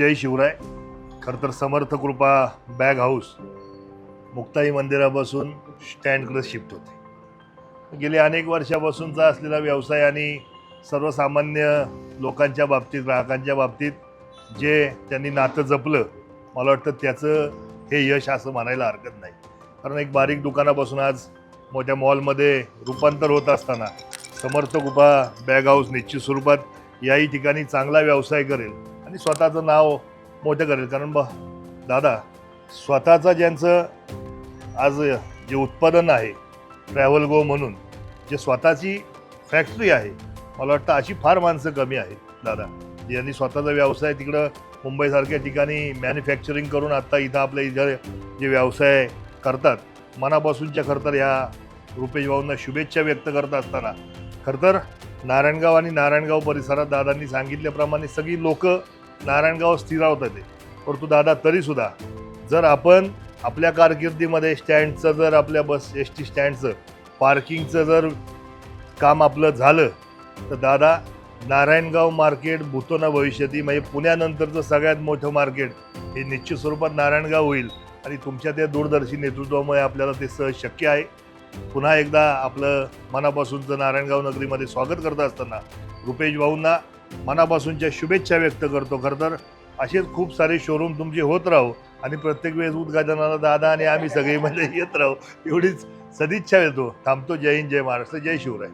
जय शिवराय. खरं तर Samarth Krupa bag house Muktai मंदिरापासून स्टँडकडे शिफ्ट होते. गेले अनेक वर्षापासूनचा असलेला व्यवसाय आणि सर्वसामान्य लोकांच्या बाबतीत ग्राहकांच्या बाबतीत जे त्यांनी नातं जपलं मला वाटतं त्याचं हे यश असं म्हणायला हरकत नाही. कारण एक बारीक दुकानापासून आज मोठ्या मॉलमध्ये रूपांतर होत असताना समर्थ कृपा बॅग हाऊस निश्चित स्वरूपात याही ठिकाणी चांगला व्यवसाय करेल. आणि स्वतःचं नाव मोठं करेल. कारण ब दादा स्वतःचं ज्यांचं आज जे उत्पादन आहे ट्रॅव्हल गो म्हणून जे स्वतःची फॅक्टरी आहे मला वाटतं अशी फार माणसं कमी आहेत दादा. यांनी स्वतःचा व्यवसाय तिकडं मुंबईसारख्या ठिकाणी मॅन्युफॅक्चरिंग करून आत्ता इथं आपल्या इथं जे व्यवसाय करतात मनापासूनच्या खरं तर ह्या रुपेश भाऊंना शुभेच्छा व्यक्त करत असताना. खरं तर नारायणगाव आणि नारायणगाव परिसरात दादांनी सांगितल्याप्रमाणे सगळी लोकं नारायणगाव स्थिरावतात ते. परंतु दादा तरीसुद्धा जर आपण आपल्या कारकिर्दीमध्ये स्टँडचं जर आपल्या बस एस टी स्टँडचं पार्किंगचं जर काम आपलं झालं तर दादा नारायणगाव मार्केट भूतोना भविष्यती म्हणजे पुण्यानंतरचं सगळ्यात मोठं मार्केट हे निश्चित स्वरूपात नारायणगाव होईल आणि तुमच्या त्या दूरदर्शी नेतृत्वामुळे आपल्याला ते सहज शक्य आहे. पुन्हा एकदा आपलं मनापासूनचं नारायणगाव नगरीमध्ये स्वागत करत असताना रुपेश भाऊंना मनापासूनच्या शुभेच्छा व्यक्त करतो खरं तर असेच खूप सारे शोरूम तुमचे होत राहो आणि प्रत्येक वेळेस उद्घाटनाला दादा आणि आम्ही सगळे म्हणजे येत राहू एवढीच सदिच्छा येतो थांबतो. जय हिंद जय महाराष्ट्र जय शिवराय.